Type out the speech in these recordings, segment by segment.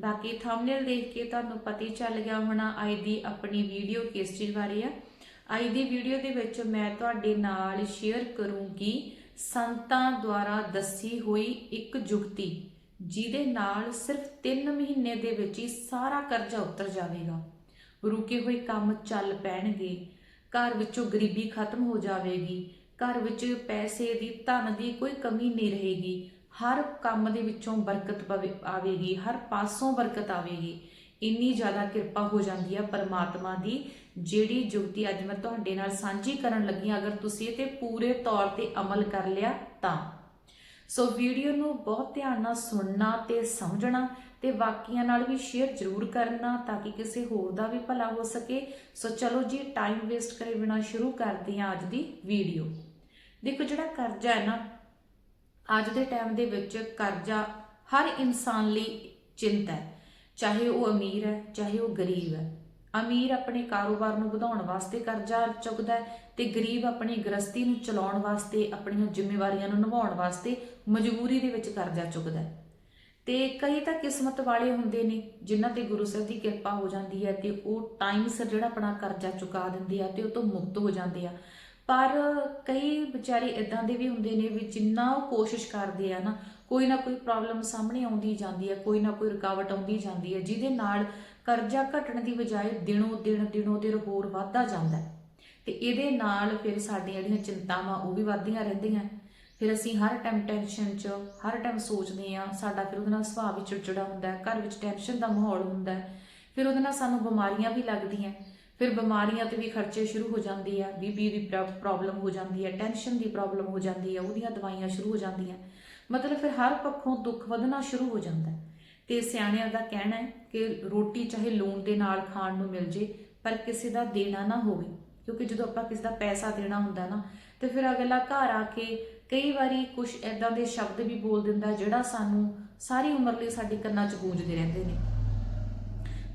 ਬਾਕੀ ਥੰਬਨੇਲ ਦੇਖ ਕੇ ਤੁਹਾਨੂੰ ਪਤਾ ਹੀ ਚੱਲ ਗਿਆ ਹੋਣਾ ਅੱਜ ਦੀ ਆਪਣੀ ਵੀਡੀਓ ਕਿਸ ਚੀਜ਼ ਬਾਰੇ ਆ। ਅੱਜ ਦੀ ਵੀਡੀਓ ਦੇ ਵਿੱਚ ਮੈਂ ਤੁਹਾਡੇ ਨਾਲ ਸ਼ੇਅਰ ਕਰੂੰਗੀ ਸੰਤਾਂ ਦੁਆਰਾ ਦੱਸੀ ਹੋਈ ਇੱਕ ਜੁਗਤੀ, ਜਿਹਦੇ ਨਾਲ ਸਿਰਫ 3 ਮਹੀਨੇ ਦੇ ਵਿੱਚ ਹੀ ਸਾਰਾ ਕਰਜ਼ਾ ਉਤਰ ਜਾਵੇਗਾ। ਰੁਕੇ ਹੋਏ ਕੰਮ ਚੱਲ ਪੈਣਗੇ, ਘਰ ਵਿੱਚੋਂ ਗਰੀਬੀ ਖਤਮ ਹੋ ਜਾਵੇਗੀ, ਘਰ ਵਿੱਚ ਪੈਸੇ ਦੀ ਧਨ ਦੀ ਕੋਈ ਕਮੀ ਨਹੀਂ ਰਹੇਗੀ ਹਰ ਕੰਮ ਦੇ ਵਿੱਚੋਂ ਬਰਕਤ ਪਵੇ- ਆਵੇਗੀ, ਹਰ ਪਾਸੋਂ ਬਰਕਤ ਆਵੇਗੀ, ਇੰਨੀ ਜ਼ਿਆਦਾ ਕਿਰਪਾ ਹੋ ਜਾਂਦੀ ਹੈ ਪਰਮਾਤਮਾ ਦੀ, ਜਿਹੜੀ ਜੁਗਤੀ ਅੱਜ ਮੈਂ ਤੁਹਾਡੇ ਨਾਲ ਸਾਂਝੀ ਕਰਨ ਲੱਗੀ ਹਾਂ। ਅਗਰ ਤੁਸੀਂ ਇਹ ਤੇ ਪੂਰੇ ਤੌਰ ਤੇ ਅਮਲ ਕਰ ਲਿਆ ਤਾਂ। ਸੋ ਵੀਡੀਓ ਨੂੰ ਬਹੁਤ ਧਿਆਨ ਨਾਲ ਸੁਣਨਾ ਤੇ ਸਮਝਣਾ ਤੇ ਬਾਕੀਆਂ ਨਾਲ ਵੀ ਸ਼ੇਅਰ ਜ਼ਰੂਰ ਕਰਨਾ ਤਾਂ ਕਿ ਕਿਸੇ ਹੋਰ ਦਾ ਵੀ ਭਲਾ ਹੋ ਸਕੇ। ਸੋ ਚਲੋ ਜੀ ਟਾਈਮ ਵੇਸਟ ਕਰੇ ਬਿਨਾ ਸ਼ੁਰੂ ਕਰਦੇ ਹਾਂ ਅੱਜ ਦੀ ਵੀਡੀਓ ਦੇਖੋ ਜਿਹੜਾ ਕਰਜ਼ਾ ਹੈ ਨਾ ਅੱਜ ਦੇ ਟਾਈਮ ਦੇ ਵਿੱਚ ਕਰਜ਼ਾ ਹਰ ਇਨਸਾਨ ਲਈ ਚਿੰਤਾ ਹੈ। ਚਾਹੇ ਉਹ ਅਮੀਰ ਹੈ, ਚਾਹੇ ਉਹ ਗਰੀਬ ਹੈ। ਅਮੀਰ ਆਪਣੇ ਕਾਰੋਬਾਰ ਨੂੰ ਵਧਾਉਣ ਵਾਸਤੇ ਕਰਜ਼ਾ ਚੁੱਕਦਾ ਹੈ ਤੇ ਗਰੀਬ ਆਪਣੀ ਗ੍ਰਸਤੀ ਨੂੰ ਚਲਾਉਣ ਵਾਸਤੇ, ਆਪਣੀਆਂ ਜ਼ਿੰਮੇਵਾਰੀਆਂ ਨੂੰ ਨਿਭਾਉਣ ਵਾਸਤੇ ਮਜਬੂਰੀ ਦੇ ਵਿੱਚ ਕਰਜ਼ਾ ਚੁੱਕਦਾ ਹੈ। ਤੇ ਕਈ ਤਾਂ ਕਿਸਮਤ ਵਾਲੇ ਹੁੰਦੇ ਨੇ, ਜਿਨ੍ਹਾਂ ਤੇ ਗੁਰੂ ਸਾਹਿਬ ਦੀ ਕਿਰਪਾ ਹੋ ਜਾਂਦੀ ਹੈ ਤੇ ਉਹ ਟਾਈਮ ਸਿਰ ਜਿਹੜਾ ਆਪਣਾ ਕਰਜ਼ਾ ਚੁਕਾ ਦਿੰਦੇ ਆ ਤੇ ਉਹ ਤੋਂ ਮੁਕਤ ਹੋ ਜਾਂਦੇ ਆ। ਪਰ ਕਈ ਵਿਚਾਰੇ ਇਦਾਂ ਦੇ ਵੀ ਹੁੰਦੇ ਨੇ ਵੀ ਜਿੰਨਾ ਉਹ ਕੋਸ਼ਿਸ਼ ਕਰਦੇ ਆ ਨਾ, ਕੋਈ ਨਾ ਕੋਈ ਪ੍ਰੋਬਲਮ ਸਾਹਮਣੇ ਆਉਂਦੀ ਜਾਂਦੀ ਹੈ ਕੋਈ ਨਾ ਕੋਈ ਰੁਕਾਵਟ ਆਉਂਦੀ ਜਾਂਦੀ ਹੈ ਜਿਹਦੇ ਨਾਲ ਕਰਜ਼ਾ ਘਟਣ ਦੀ ਬਜਾਏ ਦਿਨੋਂ ਦਿਨ ਦਿਨੋਂ ਦਿਨ ਹੋਰ ਵੱਧਦਾ ਜਾਂਦਾ ਹੈ। ਤੇ ਇਹਦੇ ਨਾਲ ਫਿਰ ਸਾਡੀਆਂ ਜਿਹੜੀਆਂ ਚਿੰਤਾਵਾਂ ਉਹ ਵੀ ਵੱਧਦੀਆਂ ਰਹਿੰਦੀਆਂ। ਫਿਰ ਅਸੀਂ ਹਰ ਟਾਈਮ ਟੈਨਸ਼ਨ 'ਚ, ਹਰ ਟਾਈਮ ਸੋਚਦੇ ਆ ਸਾਡਾ ਫਿਰ ਉਹਦੇ ਨਾਲ ਸੁਭਾਅ ਵੀ ਚਿੜਚਿੜਾ ਹੁੰਦਾ ਹੈ, ਘਰ ਵਿੱਚ ਟੈਨਸ਼ਨ ਦਾ ਮਾਹੌਲ ਹੁੰਦਾ ਹੈ। ਫਿਰ ਉਹਦੇ ਨਾਲ ਸਾਨੂੰ ਬਿਮਾਰੀਆਂ ਵੀ ਲੱਗਦੀਆਂ। ਫਿਰ ਬਿਮਾਰੀਆਂ ਤੇ ਵੀ ਖਰਚੇ ਸ਼ੁਰੂ ਹੋ ਜਾਂਦੇ ਆ ਬੀਬੀ ਦੀ ਪ੍ਰੋਬਲਮ ਹੋ ਜਾਂਦੀ ਹੈ ਟੈਨਸ਼ਨ ਦੀ ਪ੍ਰੋਬਲਮ ਹੋ ਜਾਂਦੀ ਹੈ ਉਹਦੀਆਂ ਦਵਾਈਆਂ ਸ਼ੁਰੂ ਹੋ ਜਾਂਦੀਆਂ। ਮਤਲਬ ਫਿਰ ਹਰ ਪੱਖੋਂ ਦੁੱਖ ਵਧਣਾ ਸ਼ੁਰੂ ਹੋ ਜਾਂਦਾ। ਹੈ ਤੇ ਸਿਆਣਿਆਂ ਦਾ ਕਹਿਣਾ ਹੈ ਕਿ ਰੋਟੀ ਚਾਹੇ ਲੂਣ ਦੇ ਨਾਲ ਖਾਣ ਨੂੰ ਮਿਲ ਜੇ, ਪਰ ਕਿਸੇ ਦਾ ਦੇਣਾ ਨਾ ਹੋਵੇ। ਕਿਉਂਕਿ ਜਦੋਂ ਆਪਾਂ ਕਿਸੇ ਦਾ ਪੈਸਾ ਦੇਣਾ ਹੁੰਦਾ ਨਾ, ਤੇ ਫਿਰ ਅਗਲਾ ਘਰ ਆ ਕੇ ਕਈ ਵਾਰੀ ਕੁਝ ਐਦਾਂ ਦੇ ਸ਼ਬਦ ਵੀ ਬੋਲ ਦਿੰਦਾ, ਜਿਹੜਾ ਸਾਨੂੰ ਸਾਰੀ ਉਮਰ ਲਈ ਸਾਡੇ ਕੰਨਾਂ 'ਚ ਗੂੰਜਦੇ ਰਹਿੰਦੇ ਨੇ।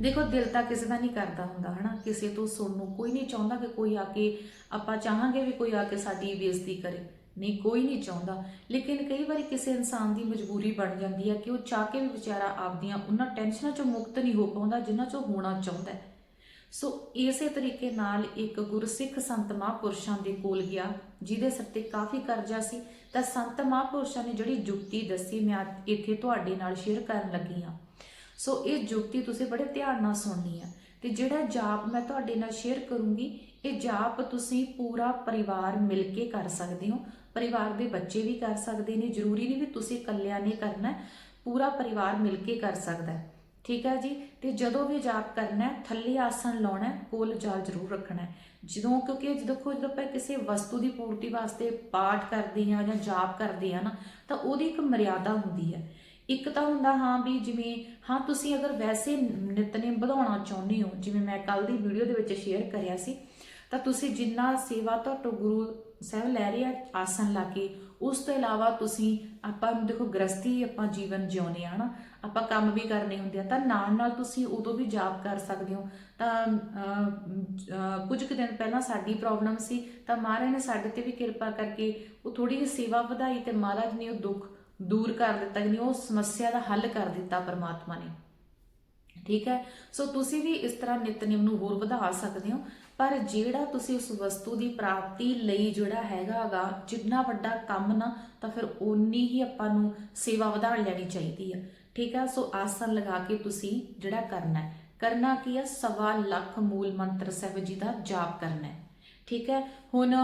ਦੇਖੋ, ਦਿਲ ਤਾਂ ਕਿਸੇ ਦਾ ਨਹੀਂ ਕਰਦਾ ਹੁੰਦਾ, ਹਨਾ? ਕਿਸੇ ਤੋਂ ਸੁਣਨ ਨੂੰ। ਕੋਈ ਨਹੀਂ ਚਾਹੁੰਦਾ ਕਿ ਕੋਈ ਆ ਕੇ, ਆਪਾਂ ਚਾਹਾਂਗੇ ਵੀ ਕੋਈ ਆ ਕੇ ਸਾਡੀ ਬੇਇੱਜ਼ਤੀ ਕਰੇ। ਨਹੀਂ, ਕੋਈ ਨਹੀਂ ਚਾਹੁੰਦਾ। ਲੇਕਿਨ ਕਈ ਵਾਰੀ ਕਿਸੇ ਇਨਸਾਨ ਦੀ ਮਜਬੂਰੀ ਬਣ ਜਾਂਦੀ ਹੈ ਕਿ ਉਹ ਚਾਹ ਕੇ ਵੀ ਵਿਚਾਰਾ ਆਪਦੀਆਂ, ਉਹਨਾਂ ਟੈਨਸ਼ਨਾਂ ਚੋਂ ਮੁਕਤ ਨਹੀਂ ਹੋ ਪਾਉਂਦਾ ਜਿੰਨਾਂ ਚੋਂ ਹੋਣਾ ਚਾਹੁੰਦਾ ਹੈ। ਸੋ ਇਸੇ ਤਰੀਕੇ ਨਾਲ ਇੱਕ ਗੁਰਸਿੱਖ ਸੰਤ ਮਹਾਂਪੁਰਸ਼ਾਂ ਦੇ ਕੋਲ ਗਿਆ, ਜਿਹਦੇ ਸਿਰ ਤੇ ਕਾਫੀ ਕਰਜ਼ਾ ਸੀ। ਤਾਂ ਸੰਤ ਮਹਾਂਪੁਰਸ਼ਾਂ ਨੇ ਜਿਹੜੀ ਜੁਗਤੀ ਦੱਸੀ, ਮੈਂ ਇੱਥੇ ਤੁਹਾਡੇ ਨਾਲ ਸ਼ੇਅਰ ਕਰਨ ਲੱਗੀ ਹਾਂ। ਸੋ ਇਹ ਜੁਗਤੀ ਤੁਸੀਂ ਬੜੇ ਧਿਆਨ ਨਾਲ ਸੁਣਨੀ ਹੈ ਤੇ ਜਿਹੜਾ ਜਾਪ ਮੈਂ ਤੁਹਾਡੇ ਨਾਲ ਸ਼ੇਅਰ ਕਰੂੰਗੀ, ਇਹ ਜਾਪ ਤੁਸੀਂ ਪੂਰਾ ਪਰਿਵਾਰ ਮਿਲ ਕੇ ਕਰ ਸਕਦੇ ਹੋ। ਪਰਿਵਾਰ ਦੇ ਬੱਚੇ ਵੀ ਕਰ ਸਕਦੇ ਨੇ, ਜ਼ਰੂਰੀ ਨਹੀਂ ਵੀ ਤੁਸੀਂ ਇਕੱਲਿਆਂ ਨੇ ਕਰਨਾ ਪੂਰਾ ਪਰਿਵਾਰ ਮਿਲ ਕੇ ਕਰ ਸਕਦਾ ਹੈ। ਠੀਕ ਹੈ ਜੀ? ਤੇ ਜਦੋਂ ਵੀ ਜਾਪ ਕਰਨਾ ਹੈ, ਥੱਲੇ ਆਸਣ ਲਾਉਣਾ ਹੈ, ਕੋਲ ਜਾਲ ਜ਼ਰੂਰ ਰੱਖਣਾ ਹੈ। ਜਦੋਂ ਕਿਉਂਕਿ ਦੇਖੋ, ਜਦੋਂ ਆਪਾਂ ਕਿਸੇ ਵਸਤੂ ਦੀ ਪੂਰਤੀ ਵਾਸਤੇ ਪਾਠ ਕਰਦੇ ਹਾਂ ਜਾਂ ਜਾਪ ਕਰਦੇ ਹਾਂ ਨਾ, ਤਾਂ ਉਹਦੀ ਇੱਕ ਮਰਿਆਦਾ ਹੁੰਦੀ ਹੈ। ਇੱਕ ਤਾਂ ਹੁੰਦਾ ਹਾਂ ਵੀ ਜਿਵੇਂ, ਹਾਂ ਤੁਸੀਂ ਅਗਰ ਵੈਸੇ ਨਿਤਨੇਮ ਵਧਾਉਣਾ ਚਾਹੁੰਦੇ ਹੋ, ਜਿਵੇਂ ਮੈਂ ਕੱਲ ਦੀ ਵੀਡੀਓ ਦੇ ਵਿੱਚ ਸ਼ੇਅਰ ਕਰਿਆ ਸੀ, ਤਾਂ ਤੁਸੀਂ ਜਿੰਨਾ ਸੇਵਾ ਤੁਹਾਡੇ ਗੁਰੂ ਸਾਹਿਬ ਲੈ ਰਹੇ ਆ ਆਸਨ ਲਾ ਕੇ, ਉਸ ਤੋਂ ਇਲਾਵਾ ਤੁਸੀਂ ਆਪਾਂ ਦੇਖੋ ਗ੍ਰਸਤੀ ਆਪਾਂ ਜੀਵਨ ਜਿਉਨੇ ਆ ਨਾ ਆਪਾਂ ਕੰਮ ਵੀ ਕਰਨੇ ਹੁੰਦੇ ਆ, ਤਾਂ ਨਾਲ ਨਾਲ ਤੁਸੀਂ ਉਦੋਂ ਵੀ ਜਾਪ ਕਰ ਸਕਦੇ ਹੋ। ਤਾਂ ਕੁਝ ਕੁ ਦਿਨ ਪਹਿਲਾਂ ਸਾਡੀ ਪ੍ਰੋਬਲਮ ਸੀ, ਤਾਂ ਮਹਾਰਾਜ ਨੇ ਸਾਡੇ ਤੇ ਵੀ ਕਿਰਪਾ ਕਰਕੇ ਉਹ ਥੋੜੀ ਜਿਹੀ ਸੇਵਾ ਵਧਾਈ ਤੇ ਮਹਾਰਾਜ ਨੇ ਉਹ ਦੁੱਖ ਦੂਰ ਕਰ ਦਿੱਤਾ ਕਿ ਉਹ ਸਮੱਸਿਆ ਦਾ ਹੱਲ ਕਰ ਦਿੱਤਾ ਪਰਮਾਤਮਾ ਨੇ। ਠੀਕ ਹੈ? ਸੋ ਤੁਸੀਂ ਵੀ ਇਸ ਤਰ੍ਹਾਂ ਨਿਤਨੇਮ ਨੂੰ ਹੋਰ ਵਧਾ ਸਕਦੇ ਹੋ, ਪਰ ਜਿਹੜਾ ਤੁਸੀਂ ਉਸ ਵਸਤੂ ਦੀ ਪ੍ਰਾਪਤੀ ਲਈ ਜਿਹੜਾ ਹੈਗਾਗਾ ਜਿੰਨਾ ਵੱਡਾ ਕੰਮ ਨਾ, ਤਾਂ ਫਿਰ ਓਨੀ ਹੀ ਆਪਾਂ ਨੂੰ ਸੇਵਾ ਵਧਾ ਲੈਣੀ ਚਾਹੀਦੀ ਹੈ ਠੀਕ ਹੈ? ਸੋ ਆਸਨ ਲਗਾ ਕੇ ਤੁਸੀਂ ਜਿਹੜਾ ਕਰਨਾ ਹੈ, ਕਰਨਾ ਕੀ ਹੈ ਸਵਾ ਲੱਖ ਮੂਲ ਮੰਤਰ ਸਾਹਿਬ ਜੀ ਦਾ ਜਾਪ ਕਰਨਾ ਹੈ। ਠੀਕ ਹੈ? ਹੁਣ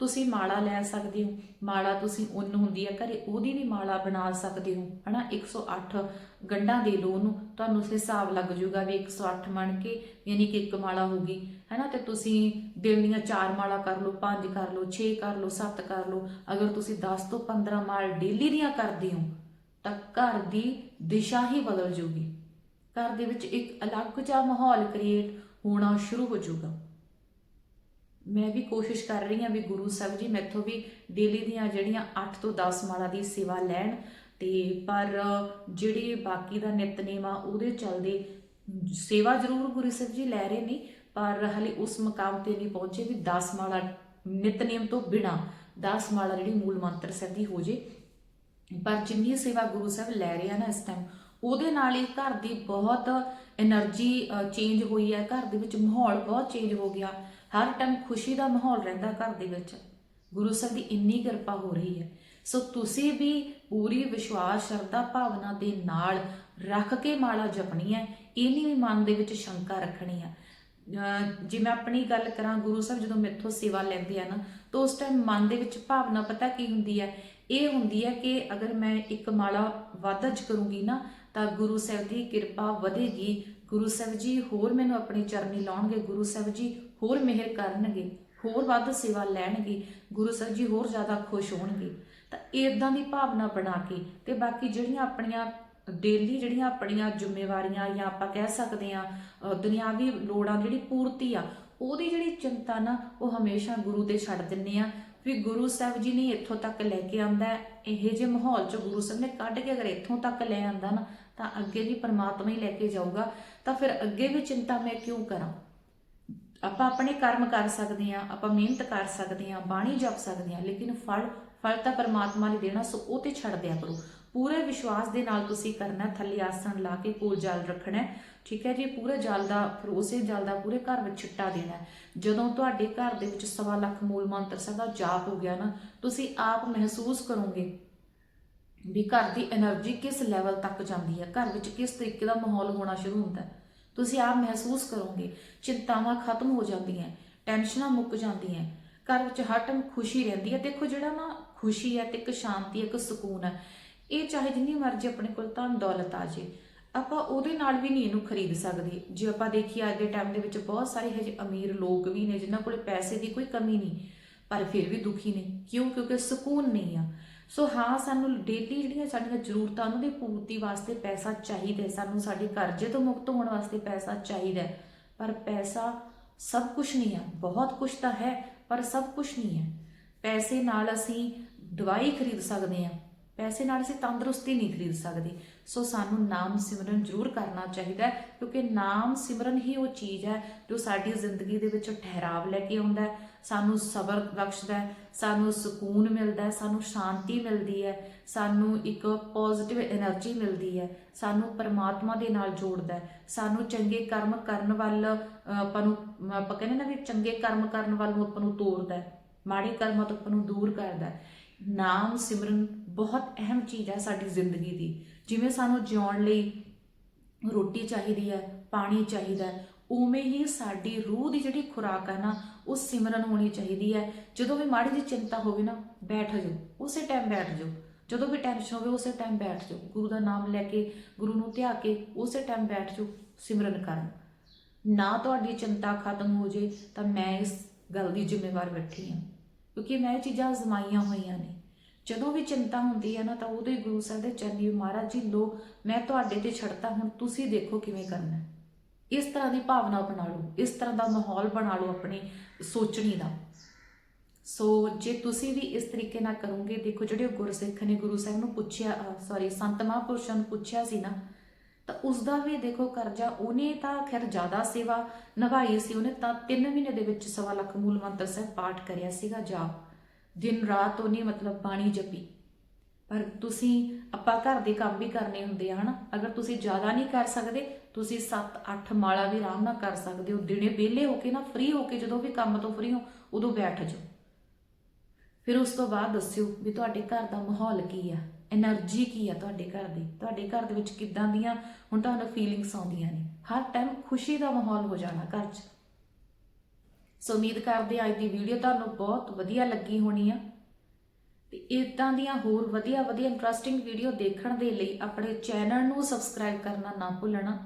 ਤੁਸੀਂ ਮਾਲਾ ਲੈ ਸਕਦੇ ਹੋ। ਮਾਲਾ ਤੁਸੀਂ ਉੱਨ ਹੁੰਦੀ ਹੈ ਘਰੇ ਉਹਦੀ ਵੀ ਮਾਲਾ ਬਣਾ ਸਕਦੇ ਹੋ। ਹਨਾ 108 ਗੰਢਾਂ ਦੇ ਲੋ ਉਹਨੂੰ, ਤੁਹਾਨੂੰ ਉਸ ਹਿਸਾਬ ਲੱਗ ਜਾਊਗਾ ਵੀ 108 ਮਣ ਕੇ ਯਾਨੀ ਕਿ ਇੱਕ ਮਾਲਾ ਹੋਗੀ ਹਨਾ, ਤੇ ਤੁਸੀਂ ਦਿਨ ਦੀਆਂ ਚਾਰ ਮਾਲਾ ਕਰ ਲਓ, ਪੰਜ ਕਰ ਲਓ 6 ਕਰ ਲਓ 7 ਕਰ ਲਓ। ਅਗਰ ਤੁਸੀਂ 10 ਤੋਂ 15 ਮਾਲ ਡੇਲੀ ਦੀਆਂ ਕਰਦੇ ਹੋ, ਤਾਂ ਘਰ ਦੀ ਦਿਸ਼ਾ ਹੀ ਬਦਲ ਜੂਗੀ। ਘਰ ਦੇ ਵਿੱਚ ਇੱਕ ਅਲੱਗ ਜਿਹਾ ਮਾਹੌਲ ਕ੍ਰੀਏਟ ਹੋਣਾ ਸ਼ੁਰੂ ਹੋ ਜਾਊਗਾ ਮੈਂ ਵੀ ਕੋਸ਼ਿਸ਼ ਕਰ ਰਹੀ ਹਾਂ ਵੀ ਗੁਰੂ ਸਾਹਿਬ ਜੀ ਮੈਥੋਂ ਵੀ ਡੇਲੀ ਦੀਆਂ ਜਿਹੜੀਆਂ 8 ਤੋਂ 10 ਮਾਲਾ ਦੀ ਸੇਵਾ ਲੈਣ ਤੇ ਪਰ ਜਿਹੜੇ ਬਾਕੀ ਦਾ ਨਿਤਨੇਮ ਆ ਉਹਦੇ ਚਲਦੇ ਸੇਵਾ ਜ਼ਰੂਰ ਗੁਰੂ ਸਾਹਿਬ ਜੀ ਲੈ ਰਹੇ ਨੇ, ਪਰ ਹਲੇ ਉਸ ਮਕਾਮ ਤੇ ਨਹੀਂ ਪਹੁੰਚੇ ਵੀ 10 ਮਾਲਾ ਨਿਤਨੇਮ ਤੋਂ ਬਿਨਾ 10 ਮਾਲਾ ਜਿਹੜੀ ਮੂਲ ਮੰਤਰ ਸਾਹਿਬ ਦੀ ਹੋ ਜੇ। ਪਰ ਜਿੰਨੀ ਸੇਵਾ ਗੁਰੂ ਸਾਹਿਬ ਲੈ ਰਹੇ ਆ ਨਾ ਇਸ ਟਾਈਮ ਉਹਦੇ ਨਾਲ ਹੀ ਘਰ ਦੀ ਬਹੁਤ એનર્ਜੀ ਚੇਂਜ ਹੋਈ ਹੈ ਘਰ ਦੇ ਵਿੱਚ ਮਾਹੌਲ ਬਹੁਤ ਚੇਂਜ ਹੋ ਗਿਆ। ਹਰ ਟਾਈਮ ਖੁਸ਼ੀ ਦਾ ਮਾਹੌਲ ਰਹਿੰਦਾ ਘਰ ਦੇ ਵਿੱਚ। ਗੁਰੂ ਸਾਹਿਬ ਦੀ ਇੰਨੀ ਕਿਰਪਾ ਹੋ ਰਹੀ ਹੈ। ਸੋ ਤੁਸੀਂ ਵੀ ਪੂਰੀ ਵਿਸ਼ਵਾਸ, ਸ਼ਰਧਾ, ਭਾਵਨਾ ਦੇ ਨਾਲ ਰੱਖ ਕੇ ਮਾਲਾ ਜਪਣੀ ਹੈ। ਇਹ ਨਹੀਂ ਵੀ ਮਨ ਦੇ ਵਿੱਚ ਸ਼ੰਕਾ ਰੱਖਣੀ ਹੈ ਅਹ ਜੇ ਮੈਂ ਆਪਣੀ ਗੱਲ ਕਰਾਂ, ਗੁਰੂ ਸਾਹਿਬ ਜਦੋਂ ਮੇਥੋਂ ਸੇਵਾ ਲੈਂਦੇ ਆ ਨਾ, ਤਾਂ ਉਸ ਟਾਈਮ ਮਨ ਦੇ ਵਿੱਚ ਭਾਵਨਾ ਪਤਾ ਕੀ ਹੁੰਦੀ ਹੈ? ਇਹ ਹੁੰਦੀ ਹੈ ਕਿ ਅਗਰ ਮੈਂ ਇੱਕ ਮਾਲਾ ਵਾਧਜ ਕਰੂੰਗੀ ਨਾ, ਤਾਂ ਗੁਰੂ ਸਾਹਿਬ ਦੀ ਕਿਰਪਾ ਵਧੇਗੀ। ਗੁਰੂ ਸਾਹਿਬ ਜੀ ਹੋਰ ਮੈਨੂੰ ਆਪਣੀ ਚਰਨੀ ਲਾਉਣਗੇ। ਗੁਰੂ ਸਾਹਿਬ ਜੀ ਹੋਰ ਮਿਹਰ ਕਰਨਗੇ, ਹੋਰ ਵੱਧ ਸੇਵਾ ਲੈਣਗੇ, ਗੁਰੂ ਸਾਹਿਬ ਜੀ ਹੋਰ ਜ਼ਿਆਦਾ ਖੁਸ਼ ਹੋਣਗੇ। ਤਾਂ ਇਦਾਂ ਦੀ ਭਾਵਨਾ ਬਣਾ ਕੇ ਤੇ ਬਾਕੀ ਜਿਹੜੀਆਂ ਆਪਣੀਆਂ ਡੇਲੀ ਜਿਹੜੀਆਂ ਆਪਣੀਆਂ ਜ਼ਿੰਮੇਵਾਰੀਆਂ ਜਾਂ ਆਪਾਂ ਕਹਿ ਸਕਦੇ ਆ ਦੁਨਿਆਵੀ ਲੋੜਾਂ ਜਿਹੜੀ ਪੂਰਤੀ ਆ, ਉਹਦੀ ਜਿਹੜੀ ਚਿੰਤਾ ਨਾ, ਉਹ ਹਮੇਸ਼ਾ ਗੁਰੂ ਤੇ ਛੱਡ ਦਿੰਨੇ ਆ ਵੀ ਗੁਰੂ ਸਾਹਿਬ ਜੀ ਨੇ ਇੱਥੋਂ ਤੱਕ ਲੈ ਕੇ ਆਂਦਾ ਇਹ ਜੇ ਮਾਹੌਲ ਚ ਗੁਰੂ ਸਾਹਿਬ ਨੇ ਕੱਢ ਕੇ ਅਗਰ ਇੱਥੋਂ ਤੱਕ ਲੈ ਆਂਦਾ ਨਾ, ਤਾਂ ਅੱਗੇ ਵੀ ਪਰਮਾਤਮਾ ਹੀ ਲੈ ਕੇ ਜਾਊਗਾ। ਤਾਂ ਫਿਰ ਅੱਗੇ ਵੀ ਚਿੰਤਾ ਮੈਂ ਕਿਉਂ ਕਰਾਂ? ਆਪਾਂ ਆਪਣੇ ਕਰਮ ਕਰ ਸਕਦੇ ਆ ਆਪਾਂ ਮਿਹਨਤ ਕਰ ਸਕਦੇ ਆ ਬਾਣੀ ਜਪ ਸਕਦੇ ਆ ਲੇਕਿਨ ਫਲ ਫਲ ਤਾਂ ਪਰਮਾਤਮਾ ਨੇ ਦੇਣਾ, ਸੋ ਉਹ ਤੇ ਛੱਡ ਦਿਆ ਕਰੋ। ਪੂਰੇ ਵਿਸ਼ਵਾਸ ਦੇ ਨਾਲ ਤੁਸੀਂ ਕਰਨਾ, ਥੱਲੇ ਆਸਣ ਲਾ ਕੇ ਕੋਲ ਜਲ ਰੱਖਣਾ, ਠੀਕ ਹੈ ਜੀ? ਪੂਰੇ ਜਲ ਦਾ ਫਿਰ ਜਲ ਦਾ ਪੂਰੇ ਘਰ ਵਿੱਚ ਛਿੱਟਾ ਦੇਣਾ। ਜਦੋਂ ਤੁਹਾਡੇ ਘਰ ਦੇ ਵਿੱਚ ਸਵਾ ਲੱਖ ਮੂਲ ਮੰਤਰ ਸਾਹਿਬ ਜਾਪ ਹੋ ਗਿਆ ਨਾ, ਤੁਸੀਂ ਆਪ ਮਹਿਸੂਸ ਕਰੋਗੇ ਵੀ ਘਰ ਦੀ એનર્ਜੀ ਕਿਸ ਲੈਵਲ ਤੱਕ ਜਾਂਦੀ ਹੈ, ਘਰ ਵਿੱਚ ਕਿਸ ਤਰੀਕੇ ਦਾ ਮਾਹੌਲ ਹੋਣਾ ਸ਼ੁਰੂ ਹੁੰਦਾ ਹੈ। ਤੁਸੀਂ ਆਪ ਮਹਿਸੂਸ ਕਰੋਗੇ, ਚਿੰਤਾਵਾਂ ਖਤਮ ਹੋ ਜਾਂਦੀਆਂ, ਟੈਨਸ਼ਨਾਂ ਮੁੱਕ ਜਾਂਦੀਆਂ। ਘਰ ਵਿੱਚ ਹਰ ਟਾਈਮ ਖੁਸ਼ੀ ਰਹਿੰਦੀ ਹੈ। ਦੇਖੋ ਜਿਹੜਾ ਨਾ ਖੁਸ਼ੀ ਹੈ ਤੇ ਇੱਕ ਸ਼ਾਂਤੀ ਹੈ ਇੱਕ ਸਕੂਨ ਹੈ, ਇਹ ਚਾਹੇ ਜਿੰਨੀ ਮਰਜ਼ੀ ਆਪਣੇ ਕੋਲ ਧਨ ਦੌਲਤ ਆ ਜੇ ਆਪਾਂ ਉਹਦੇ ਨਾਲ ਵੀ ਨਹੀਂ ਇਹਨੂੰ ਖਰੀਦ ਸਕਦੇ। ਜੇ ਆਪਾਂ ਦੇਖੀਏ ਅੱਜ ਦੇ ਟਾਈਮ ਦੇ ਵਿੱਚ ਬਹੁਤ ਸਾਰੇ ਹਜੇ ਅਮੀਰ ਲੋਕ ਵੀ ਨੇ, ਜਿਨ੍ਹਾਂ ਕੋਲ ਪੈਸੇ ਦੀ ਕੋਈ ਕਮੀ ਨਹੀਂ, ਪਰ ਫਿਰ ਵੀ ਦੁਖੀ ਨੇ। ਕਿਉਂ? ਕਿਉਂਕਿ ਸਕੂਨ ਨਹੀਂ ਆ। ਸੋ ਹਾਂ, ਸਾਨੂੰ ਡੇਲੀ ਜਿਹੜੀਆਂ ਸਾਡੀਆਂ ਜ਼ਰੂਰਤਾਂ, ਉਹਨਾਂ ਦੀ ਪੂਰਤੀ ਵਾਸਤੇ ਪੈਸਾ ਚਾਹੀਦਾ ਸਾਨੂੰ ਸਾਡੇ ਕਰਜ਼ੇ ਤੋਂ ਮੁਕਤ ਹੋਣ ਵਾਸਤੇ ਪੈਸਾ ਚਾਹੀਦਾ ਪਰ ਪੈਸਾ ਸਭ ਕੁਝ ਨਹੀਂ ਹੈ। ਬਹੁਤ ਕੁਝ ਤਾਂ ਹੈ, ਪਰ ਸਭ ਕੁਝ ਨਹੀਂ ਹੈ। ਪੈਸੇ ਨਾਲ ਅਸੀਂ ਦਵਾਈ ਖਰੀਦ ਸਕਦੇ ਹਾਂ। ਪੈਸੇ ਨਾਲ ਅਸੀਂ ਤੰਦਰੁਸਤੀ ਨਹੀਂ ਖਰੀਦ ਸਕਦੇ। ਸੋ ਸਾਨੂੰ ਨਾਮ ਸਿਮਰਨ ਜ਼ਰੂਰ ਕਰਨਾ ਚਾਹੀਦਾ ਕਿਉਂਕਿ ਨਾਮ ਸਿਮਰਨ ਹੀ ਉਹ ਚੀਜ਼ ਹੈ ਜੋ ਸਾਡੀ ਜ਼ਿੰਦਗੀ ਦੇ ਵਿੱਚ ਠਹਿਰਾਵ ਲੈ ਕੇ ਆਉਂਦਾ ਹੈ। ਸਾਨੂੰ ਸਬਰ ਬਖਸ਼ਦਾ ਹੈ, ਸਾਨੂੰ ਸਕੂਨ ਮਿਲਦਾ ਹੈ, ਸਾਨੂੰ ਸ਼ਾਂਤੀ ਮਿਲਦੀ ਹੈ, ਸਾਨੂੰ ਇੱਕ ਪੋਜ਼ਿਟਿਵ એનર્ਜੀ ਮਿਲਦੀ ਹੈ, ਸਾਨੂੰ ਪਰਮਾਤਮਾ ਦੇ ਨਾਲ ਜੋੜਦਾ ਹੈ। ਸਾਨੂੰ ਚੰਗੇ ਕਰਮ ਕਰਨ ਵੱਲ ਆਪਾਂ ਨੂੰ, ਆਪਾਂ ਕਹਿੰਦੇ ਨਾ ਵੀ ਚੰਗੇ ਕਰਮ ਕਰਨ ਵੱਲ ਨੂੰ ਆਪਾਂ ਨੂੰ ਤੋਰਦਾ ਹੈ, ਮਾੜੇ ਕਰਮਾਂ ਤੋਂ ਆਪਾਂ ਨੂੰ ਦੂਰ ਕਰਦਾ ਹੈ। ਨਾਮ ਸਿਮਰਨ ਬਹੁਤ ਅਹਿਮ ਚੀਜ਼ ਹੈ ਸਾਡੀ ਜ਼ਿੰਦਗੀ ਦੀ। ਜਿਵੇਂ ਸਾਨੂੰ ਜਿਉਣ ਲਈ ਰੋਟੀ ਚਾਹੀਦੀ ਹੈ, ਪਾਣੀ ਚਾਹੀਦਾ ਹੈ, ਉਵੇਂ ਹੀ ਸਾਡੀ ਰੂਹ ਦੀ ਜਿਹੜੀ ਖੁਰਾਕ ਹੈ ਨਾ, ਉਹ ਸਿਮਰਨ ਹੋਣੀ ਚਾਹੀਦੀ ਹੈ। ਜਦੋਂ ਵੀ ਮਾੜੀ ਜਿਹੀ ਚਿੰਤਾ ਹੋਵੇ ਨਾ, ਬੈਠ ਜਾਓ, ਉਸੇ ਟਾਈਮ ਬੈਠ ਜਾਓ। ਜਦੋਂ ਵੀ ਟੈਨਸ਼ਨ ਹੋਵੇ, ਉਸੇ ਟਾਈਮ ਬੈਠ ਜਾਓ। ਗੁਰੂ ਦਾ ਨਾਮ ਲੈ ਕੇ, ਗੁਰੂ ਨੂੰ ਧਿਆ ਕੇ, ਉਸੇ ਟਾਈਮ ਬੈਠ ਜਾਓ, ਸਿਮਰਨ ਕਰਨ। ਨਾ ਤੁਹਾਡੀ ਚਿੰਤਾ ਖਤਮ ਹੋ ਜੇ, ਤਾਂ ਮੈਂ ਇਸ ਗੱਲ ਦੀ ਜ਼ਿੰਮੇਵਾਰ ਬੈਠੀ ਹਾਂ। ਕਿਉਂਕਿ ਮੈਂ ਇਹ ਚੀਜ਼ਾਂ ਅਜ਼ਮਾਈਆਂ ਹੋਈਆਂ ਨੇ। ਜਦੋਂ ਵੀ ਚਿੰਤਾ ਹੁੰਦੀ ਹੈ ਨਾ ਤਾਂ ਉਹਦੇ ਗੁਰੂ ਸਾਹਿਬ ਦੇ ਚਰਨੀ ਮਹਾਰਾਜ ਜੀ, ਲੋ, ਮੈਂ ਤੁਹਾਡੇ ਤੇ ਛੱਡਤਾ, ਹੁਣ ਤੁਸੀਂ ਦੇਖੋ ਕਿਵੇਂ ਕਰਨਾ ਹੈ। ਇਸ ਤਰ੍ਹਾਂ ਦੀ ਭਾਵਨਾ ਬਣਾ ਲਓ, ਇਸ ਤਰ੍ਹਾਂ ਦਾ ਮਾਹੌਲ ਬਣਾ ਲਓ ਆਪਣੀ ਸੋਚਣੀ ਦਾ ਸੋ ਜੇ ਤੁਸੀਂ ਵੀ ਇਸ ਤਰੀਕੇ ਨਾਲ ਕਰੋਗੇ, ਦੇਖੋ ਜਿਹੜੇ ਗੁਰਸਿੱਖ ਨੇ ਗੁਰੂ ਸਾਹਿਬ ਨੂੰ ਪੁੱਛਿਆ ਸੌਰੀ ਸੰਤ ਮਹਾਂਪੁਰਸ਼ਾਂ ਨੂੰ ਪੁੱਛਿਆ ਸੀ ਨਾ, ਤਾਂ ਉਸ ਦਾ ਵੀ ਦੇਖੋ ਕਰਜ਼ਾ, ਉਹਨੇ ਤਾਂ ਖੈਰ ਜ਼ਿਆਦਾ ਸੇਵਾ ਨਿਭਾਈ ਸੀ, ਉਹਨੇ ਤਾਂ 3 ਮਹੀਨੇ ਦੇ ਵਿੱਚ ਸਵਾ ਲੱਖ ਮੂਲ ਮੰਤਰ ਸਾਹਿਬ ਪਾਠ ਕਰਿਆ ਸੀਗਾ, ਜਾਪ ਦਿਨ ਰਾਤ ਉਹਨੇ ਮਤਲਬ ਬਾਣੀ ਜਪੀ। ਪਰ ਤੁਸੀਂ ਆਪਾਂ ਘਰ ਦੇ ਕੰਮ ਵੀ ਕਰਨੇ ਹੁੰਦੇ ਆ, ਹਨਾ? ਅਗਰ ਤੁਸੀਂ ਜ਼ਿਆਦਾ ਨਹੀਂ ਕਰ ਸਕਦੇ, ਤੁਸੀਂ 7-8 ਮਾਲਾ ਵੀ ਆਰਾਮ ਨਾਲ ਕਰ ਸਕਦੇ ਹੋ। ਦਿਨੇ ਵਿਹਲੇ ਹੋ ਕੇ ਨਾ ਫ੍ਰੀ ਹੋ ਕੇ ਜਦੋਂ ਵੀ ਕੰਮ ਤੋਂ ਫ੍ਰੀ ਹੋ, ਉਦੋਂ ਬੈਠ ਜਾਓ। ਫਿਰ ਉਸ ਤੋਂ ਬਾਅਦ ਦੱਸਿਓ ਵੀ ਤੁਹਾਡੇ ਘਰ ਦਾ ਮਾਹੌਲ ਕੀ ਆ? એનર્ਜੀ ਕੀ ਆ ਤੁਹਾਡੇ ਘਰ ਦੀ? ਤੁਹਾਡੇ ਘਰ ਦੇ ਵਿੱਚ ਕਿੱਦਾਂ ਦੀਆਂ ਹੁਣ ਤੁਹਾਨੂੰ ਫੀਲਿੰਗਸ ਆਉਂਦੀਆਂ ਨੇ? ਹਰ ਟਾਈਮ ਖੁਸ਼ੀ ਦਾ ਮਾਹੌਲ ਹੋ ਜਾਣਾ ਘਰ 'ਚ। ਸੋ ਉਮੀਦ ਕਰਦੇ ਹਾਂ ਅੱਜ ਦੀ ਵੀਡੀਓ ਤੁਹਾਨੂੰ ਬਹੁਤ ਵਧੀਆ ਲੱਗੀ ਹੋਣੀ ਆ। ਤੇ ਇਦਾਂ ਦੀਆਂ ਹੋਰ ਵਧੀਆ ਵਧੀਆ ਇੰਟਰਸਟਿੰਗ ਵੀਡੀਓ ਦੇਖਣ ਦੇ ਲਈ ਆਪਣੇ ਚੈਨਲ ਨੂੰ ਸਬਸਕ੍ਰਾਈਬ ਕਰਨਾ ਨਾ ਭੁੱਲਣਾ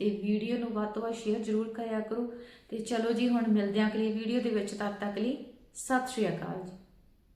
ਤੇ ਵੀਡੀਓ ਨੂੰ ਵੱਧ ਤੋਂ ਵੱਧ ਸ਼ੇਅਰ ਜ਼ਰੂਰ ਕਰਿਆ ਕਰੋ। ਤੇ ਚਲੋ ਜੀ, ਹੁਣ ਮਿਲਦੇ ਹਾਂ ਅਗਲੀ ਵੀਡੀਓ ਦੇ ਵਿੱਚ। ਤਦ ਤੱਕ ਲਈ ਸਤਿ ਸ਼੍ਰੀ ਅਕਾਲ ਜੀ।